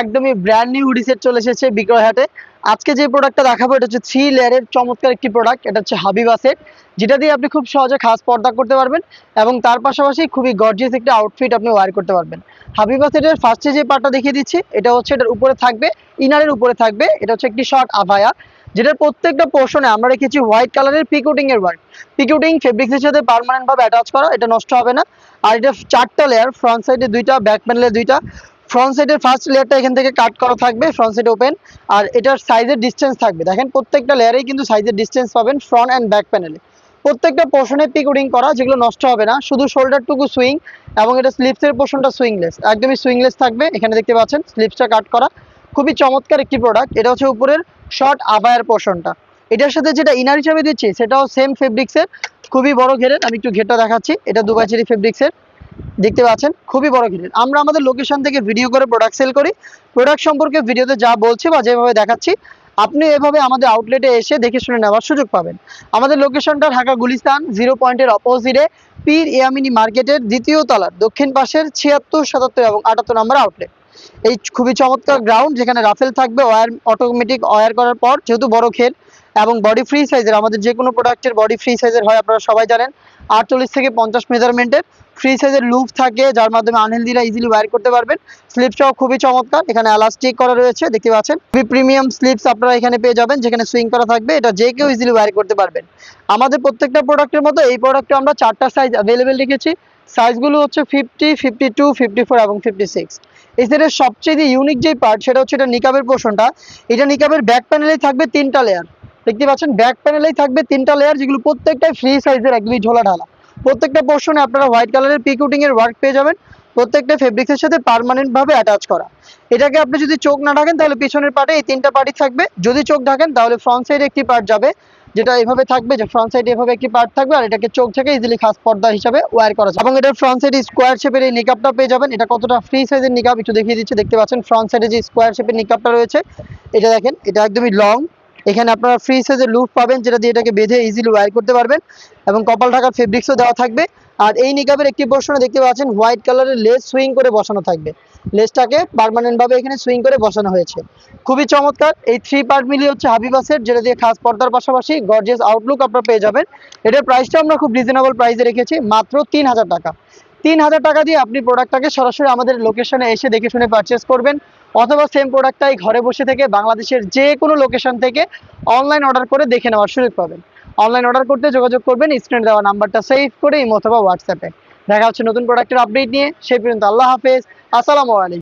একদমই brand new hoodie set চলে এসেছে বিক্রয় হাটে আজকে যে প্রোডাক্টটা দেখাবো, এটা হচ্ছে থ্রি লেয়ারের চমৎকার একটি প্রোডাক্ট এটা হচ্ছে হাবিবা সেট যেটা দিয়ে আপনি খুব সহজে খাস পর্দা করতে পারবেন এবং তার পাশাপাশি খুবই গর্জিয়াস একটা আউটফিট আপনি ওয়ার করতে পারবেন। হাবিবা সেটের ফার্স্টে যে পার্টটা দেখিয়ে দিচ্ছি, এটা হচ্ছে এটার উপরে থাকবে ইনারের উপরে থাকবে, এটা হচ্ছে একটি শর্ট আভায়া। যেটার প্রত্যেকটা পোর্শনে আমরা রেখেছি হোয়াইট কালারের পিকুটিং এর ওয়ার্ক পিকুটিং ফেব্রিক্সের সাথে পার্মানেন্ট ভাবে অ্যাটাচ করা, এটা নষ্ট হবে না। আর এটা চারটা লেয়ার ফ্রন্ট সাইডে দুইটা ব্যাক প্যানেলে দুইটা। ফ্রন্ট সাইডের ফার্স্ট লেয়ারটা এখান থেকে কাট করা থাকবে ফ্রন্ট সাইড ওপেন আর এটার সাইজের ডিস্টেন্স থাকবে। দেখেন প্রত্যেকটা লেয়ারেই কিন্তু সাইজের ডিস্টেন্স পাবেন ফ্রন্ট অ্যান্ড ব্যাক প্যানেলে প্রত্যেকটা পোর্শনে পিকুডিং করা, যেগুলো নষ্ট হবে না, শুধু শোল্ডারটুকু সুইং এবং এটা স্লিপসের পোর্শনটা সুইংলেস একদমই সুইংলেস থাকবে, এখানে দেখতে পাচ্ছেন স্লিপসটা কাট করা। খুবই চমৎকার একটি প্রোডাক্ট এটা হচ্ছে উপরের শর্ট আবায়ার পোর্শনটা এটার সাথে যেটা ইনার হিসাবে দিচ্ছি, সেটাও সেম ফেব্রিক্সের খুবই বড় ঘেরের, আমি একটু ঘেরটা দেখাচ্ছি, এটা দুবাই চেরি ফেব্রিক্সের দেখতে পাচ্ছেন, খুবই বড় ঘেরের আমরা আমাদের লোকেশন থেকে ভিডিও করে প্রোডাক্ট সেল করি। প্রোডাক্ট সম্পর্কে ভিডিওতে যা বলছি বা যেভাবে দেখাচ্ছি, আপনি এভাবে আমাদের আউটলেটে এসে দেখে শুনে নেওয়ার সুযোগ পাবেন। আমাদের লোকেশনটা ঢাকা গুলিস্তান জিরো পয়েন্টের অপোজিটে পীর ইয়ামিনী মার্কেটের দ্বিতীয় তলার, দক্ষিণ পাশের ছিয়াত্তর, সাতাত্তর এবং আটাত্তর নম্বর আউটলেট এই খুবই চমৎকার গ্রাউন্ড যেখানে রাফেল থাকবে ওয়্যার অটোমেটিক ওয়্যার করার পর, যেহেতু বড় ক্ষেত এবং বডি ফ্রি সাইজের আমাদের যে কোনো প্রোডাক্টের বডি ফ্রি সাইজের হয়, আপনারা সবাই জানেন। আটচল্লিশ থেকে পঞ্চাশ মেজারমেন্টের ফ্রি সাইজের লুপ থাকে, যার মাধ্যমে আনহেলদিরা ইজিলি ওয়্যার করতে পারবেন। স্লিপসটাও খুবই চমৎকার। এখানে এলাস্টিক করা রয়েছে, দেখতে পাচ্ছেন। খুবই প্রিমিয়াম স্লিপস আপনারা এখানে পেয়ে যাবেন, যেখানে সুইং করা থাকবে। এটা যে কেউ ইজিলি ওয়্যার করতে পারবেন। আমাদের প্রত্যেকটা প্রোডাক্টের মতো এই প্রোডাক্টে আমরা চারটা সাইজ অ্যাভেলেবেল রেখেছি। সাইজগুলো হচ্ছে fifty fifty two fifty four এবং ফিফটি সিক্স সেটের সবচেয়ে ইউনিক যে পার্ট সেটা হচ্ছে এটা নিকাবের পোর্শনটা এটা নিকাবের ব্যাক প্যানেলেই থাকবে তিনটা লেয়ার দেখতে পাচ্ছেন? ব্যাক প্যানেলেই থাকবে তিনটা লেয়ার যেগুলো প্রত্যেকটাই ফ্রি সাইজের একদমই ঝোলা ঢালা প্রত্যেকটা পোর্শনে আপনারা হোয়াইট কালারের পিকুটিং এর ওয়ার্ক পেয়ে যাবেন। প্রত্যেকটা ফেব্রিক্সের সাথে পার্মানেন্ট ভাবে অ্যাটাচ করা। এটাকে আপনি যদি চোখ না ঢাকেন, তাহলে পিছনের পার্টে এই তিনটা পার্টই থাকবে। যদি চোখ ঢাকেন, তাহলে ফ্রন্ট সাইডে একটি পার্ট যাবে, যেটা এভাবে থাকবে যে ফ্রন্ট সাইডে এভাবে একটি পার্ট থাকবে, আর এটাকে চোখ থেকে ইজিলি খাস পর্দা হিসাবে ওয়্যার করা যাবে। এবং এটার ফ্রন্ট সাইডে স্কোয়ার শেপের এই নিকাপটা পেয়ে যাবেন। এটা কতটা ফ্রি সাইজের নিকাপ একটু দেখিয়ে দিচ্ছি। দেখতে পাচ্ছেন ফ্রন্ট সাইডে যে স্কোয়ার শেপের নিকাপটা রয়েছে, এটা দেখেন, এটা একদমই লং এখানে আপনারা ফ্রি সাইজের লুপ পাবেন, যেটা দিয়ে এটাকে বেঁধে ইজিলি ওয়্যার করতে পারবেন এবং কপাল ঢাকার ফেব্রিক্সও দেওয়া থাকবে। আর এই নিকাবের একটি পোর্শনে দেখতে পাচ্ছেন হোয়াইট কালারের লেস সুইং করে বসানো থাকবে। লেসটাকে পার্মানেন্ট ভাবে এখানে সুইং করে বসানো হয়েছে। খুবই চমৎকার, এই থ্রি পার্ট মিলিয়ে হচ্ছে হাবিবা সেট যেটা দিয়ে খাস পর্দার পাশাপাশি গর্জিয়াস আউটলুক আপনারা পেয়ে যাবেন। এটার প্রাইসটা আমরা খুব রিজনেবল প্রাইসে রেখেছি, মাত্র তিন হাজার টাকা। তিন হাজার টাকা দিয়ে আপনি প্রোডাক্টটাকে সরাসরি আমাদের লোকেশনে এসে দেখে শুনে পারচেস করবেন, অথবা সেম প্রোডাক্টটাই ঘরে বসে থেকে বাংলাদেশের যে কোনো লোকেশন থেকে অনলাইন অর্ডার করে দেখে নেওয়ার সুযোগ পাবেন। অনলাইন অর্ডার করতে যোগাযোগ করবেন স্ক্রিনে দেওয়া নাম্বারটা সেভ করে ইমো অথবা হোয়াটসঅ্যাপে দেখা হচ্ছে নতুন প্রোডাক্টের আপডেট নিয়ে, সেই পর্যন্ত আল্লাহ হাফেজ, আসসালামু আলাইকুম।